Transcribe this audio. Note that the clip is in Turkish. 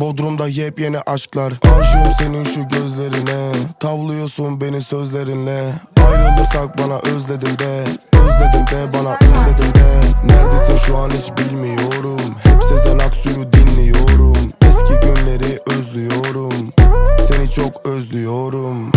Bodrum'da yepyeni aşklar. Aşığım senin şu gözlerine. Tavlıyorsun beni sözlerinle. Ayrılırsak bana özledim de. Özledim de bana özledim de. Neredesin şu an hiç bilmiyorum. Hep Sezen Aksu'yu dinliyorum. Eski günleri özlüyorum. Seni çok özlüyorum